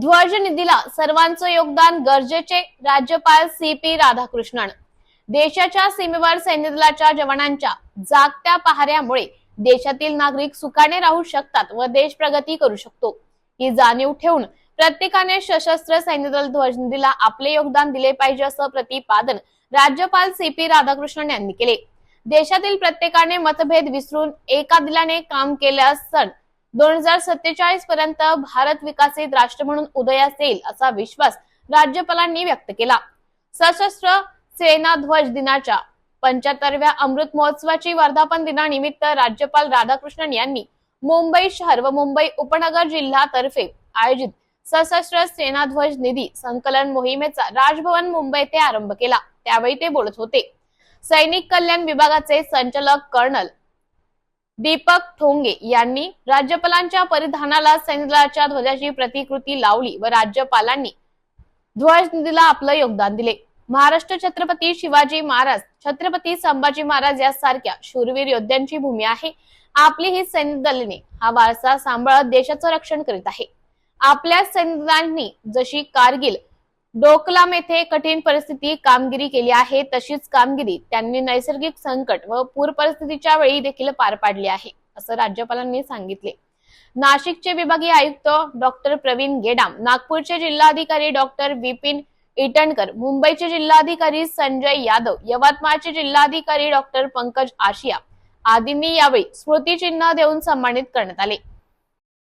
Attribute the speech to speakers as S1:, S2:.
S1: ध्वज निधीला सर्वांचं योगदान गरजेचे राज्यपाल सी पी राधाकृष्णन. देशाच्या सीमेवर सैन्य दलाच्या जवानांच्या जागत्या पहाऱ्यामुळे देशातील नागरिक सुखाने राहू शकतात व देश प्रगती करू शकतो. ही जाणीव ठेवून प्रत्येकाने सशस्त्र सैन्य दल ध्वज निधीला आपले योगदान दिले पाहिजे असं प्रतिपादन राज्यपाल सी पी राधाकृष्णन यांनी केले. देशातील प्रत्येकाने मतभेद विसरून एका दिलाने काम केल्यास सन दोन हजार सत्तेचाळीस पर्यंत भारत विकसित राष्ट्र म्हणून उदयास येईल असा विश्वास राज्यपालांनी व्यक्त केला. सशस्त्र सेना ध्वज दिनाच्या पंच्याहत्तरव्या अमृत महोत्सवाची वर्धापन दिनानिमित्त राज्यपाल राधाकृष्णन यांनी मुंबई शहर व मुंबई उपनगर जिल्हातर्फे आयोजित सशस्त्र सेना ध्वज निधी संकलन मोहिमेचा राजभवन मुंबई येथे आरंभ केला. त्यावेळी ते बोलत होते. सैनिक कल्याण विभागाचे संचालक कर्नल दीपक ठोंगे यांनी राज्यपालांच्या परिधानाला सैन्यदलाच्या ध्वजाची प्रतिकृती लावली व राज्यपालांनी ध्वज निधीला आपलं योगदान दिले. महाराष्ट्र छत्रपती शिवाजी महाराज छत्रपती संभाजी महाराज यासारख्या शूरवीर योद्ध्यांची भूमी आहे. आपली ही सैन्यदलाने हा वारसा सांभाळत देशाचं रक्षण करीत आहे. आपल्या सैन्य दलांनी जशी कारगिल डोकलाम येथे कठीण परिस्थिती कामगिरी केली आहे. तशीच कामगिरी त्यांनी नैसर्गिक संकट व पूर परिस्थितीच्या वेळी देखील पार पाडली आहे असं राज्यपालांनी सांगितले. नाशिकचे विभागीय आयुक्त डॉक्टर प्रवीण गेडाम नागपूरचे जिल्हाधिकारी डॉक्टर विपिन इटणकर मुंबईचे जिल्हाधिकारी संजय यादव यवतमाळचे जिल्हाधिकारी डॉक्टर पंकज आशिया आदींनी यावेळी स्मृतिचिन्ह देऊन सन्मानित करण्यात आले.